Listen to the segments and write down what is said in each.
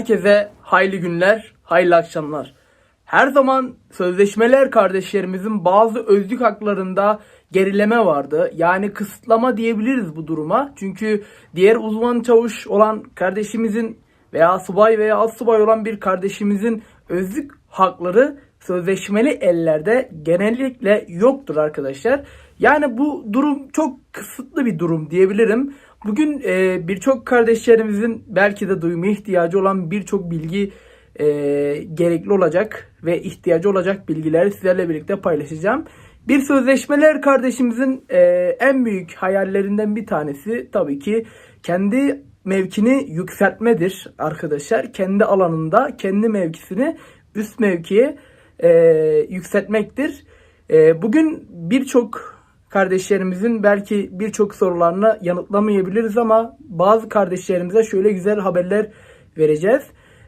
Herkese hayırlı günler, hayırlı akşamlar. Her zaman sözleşmeler kardeşlerimizin bazı özlük haklarında gerileme vardı. Yani kısıtlama diyebiliriz bu duruma. Çünkü diğer uzman çavuş olan kardeşimizin veya subay veya az subay olan bir kardeşimizin özlük hakları sözleşmeli ellerde genellikle yoktur arkadaşlar. Yani bu durum çok kısıtlı bir durum diyebilirim. Bugün e, birçok kardeşlerimizin belki de duymaya ihtiyacı olan birçok bilgi e, gerekli olacak ve ihtiyacı olacak bilgileri sizlerle birlikte paylaşacağım. Bir sözleşmeler kardeşimizin e, en büyük hayallerinden bir tanesi tabii ki kendi mevkini yükseltmedir arkadaşlar. Kendi alanında kendi mevkisini üst mevkiye e, yükseltmektir. E, bugün birçok kardeşlerimizin belki birçok sorularını yanıtlamayabiliriz ama bazı kardeşlerimize şöyle güzel haberler vereceğiz.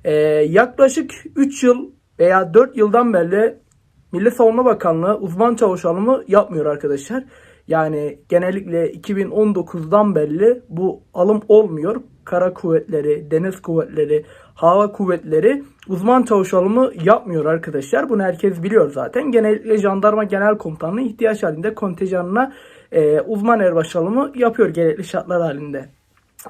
Ee, yaklaşık 3 yıl veya 4 yıldan beri Milli Savunma Bakanlığı uzman çavuş alımı yapmıyor arkadaşlar. Yani genellikle 2019'dan beri bu alım olmuyor. Kara kuvvetleri, deniz kuvvetleri, hava kuvvetleri uzman çavuş alımı yapmıyor arkadaşlar. Bunu herkes biliyor zaten. Genellikle jandarma genel komutanlığı ihtiyaç halinde kontenjanına e, uzman erbaş alımı yapıyor gerekli şartlar halinde.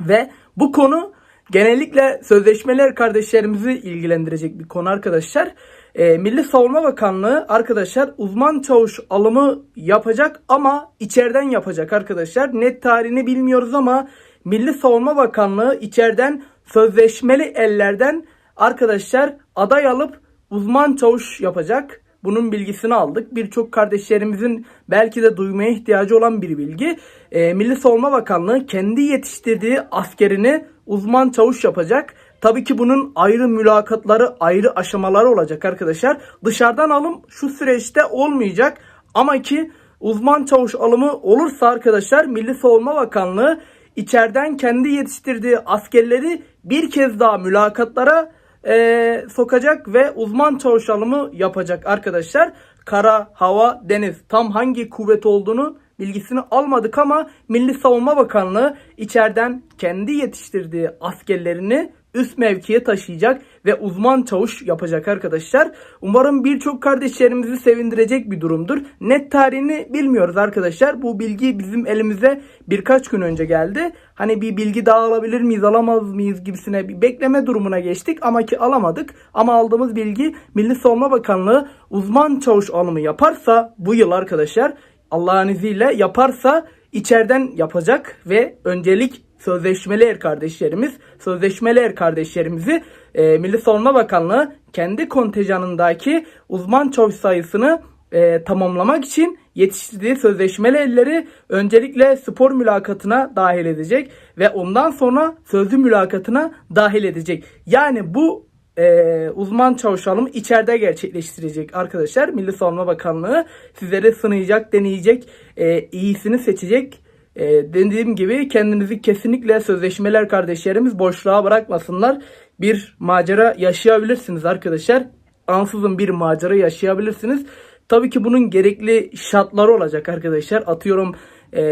Ve bu konu genellikle sözleşmeler kardeşlerimizi ilgilendirecek bir konu arkadaşlar. E, Milli Savunma Bakanlığı arkadaşlar uzman çavuş alımı yapacak ama içeriden yapacak arkadaşlar. Net tarihini bilmiyoruz ama Milli Savunma Bakanlığı içeriden sözleşmeli ellerden arkadaşlar aday alıp uzman çavuş yapacak. Bunun bilgisini aldık. Birçok kardeşlerimizin belki de duymaya ihtiyacı olan bir bilgi. E, Milli Savunma Bakanlığı kendi yetiştirdiği askerini uzman çavuş yapacak. Tabii ki bunun ayrı mülakatları, ayrı aşamaları olacak arkadaşlar. Dışarıdan alım şu süreçte olmayacak. Ama ki uzman çavuş alımı olursa arkadaşlar Milli Savunma Bakanlığı içeriden kendi yetiştirdiği askerleri bir kez daha mülakatlara e, sokacak ve uzman çavuş alımı yapacak arkadaşlar. Kara, hava, deniz tam hangi kuvvet olduğunu bilgisini almadık ama Milli Savunma Bakanlığı içeriden kendi yetiştirdiği askerlerini üst mevkiye taşıyacak ve uzman çavuş yapacak arkadaşlar. Umarım birçok kardeşlerimizi sevindirecek bir durumdur. Net tarihini bilmiyoruz arkadaşlar. Bu bilgi bizim elimize birkaç gün önce geldi. Hani bir bilgi daha alabilir miyiz alamaz mıyız gibisine bir bekleme durumuna geçtik ama ki alamadık. Ama aldığımız bilgi Milli Savunma Bakanlığı uzman çavuş alımı yaparsa bu yıl arkadaşlar Allah'ın izniyle yaparsa içeriden yapacak ve öncelik sözleşmeli er kardeşlerimiz, sözleşmeli er kardeşlerimizi e, Milli Savunma Bakanlığı kendi kontenjanındaki uzman çavuş sayısını e, tamamlamak için yetiştirdiği sözleşmeli elleri öncelikle spor mülakatına dahil edecek ve ondan sonra sözlü mülakatına dahil edecek. Yani bu e, uzman çavuş alımı içeride gerçekleştirecek arkadaşlar. Milli Savunma Bakanlığı sizlere sınayacak, deneyecek, e, iyisini seçecek. E, dediğim gibi kendinizi kesinlikle sözleşmeler kardeşlerimiz boşluğa bırakmasınlar. Bir macera yaşayabilirsiniz arkadaşlar. Ansızın bir macera yaşayabilirsiniz. Tabii ki bunun gerekli şartları olacak arkadaşlar. Atıyorum ee,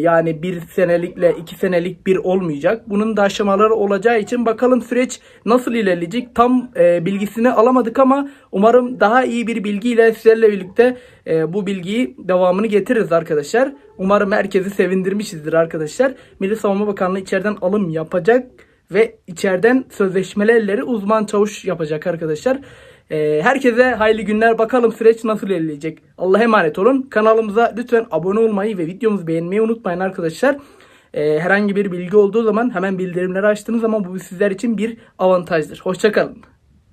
yani bir senelikle iki senelik bir olmayacak. Bunun da aşamaları olacağı için bakalım süreç nasıl ilerleyecek. Tam e, bilgisini alamadık ama umarım daha iyi bir bilgiyle sizlerle birlikte e, bu bilgiyi devamını getiririz arkadaşlar. Umarım herkesi sevindirmişizdir arkadaşlar. Milli Savunma Bakanlığı içeriden alım yapacak ve içeriden sözleşmeli elleri uzman çavuş yapacak arkadaşlar. Ee, herkese hayırlı günler. Bakalım süreç nasıl ilerleyecek. Allah'a emanet olun. Kanalımıza lütfen abone olmayı ve videomuzu beğenmeyi unutmayın arkadaşlar. Ee, herhangi bir bilgi olduğu zaman hemen bildirimleri açtığınız zaman bu sizler için bir avantajdır. Hoşçakalın.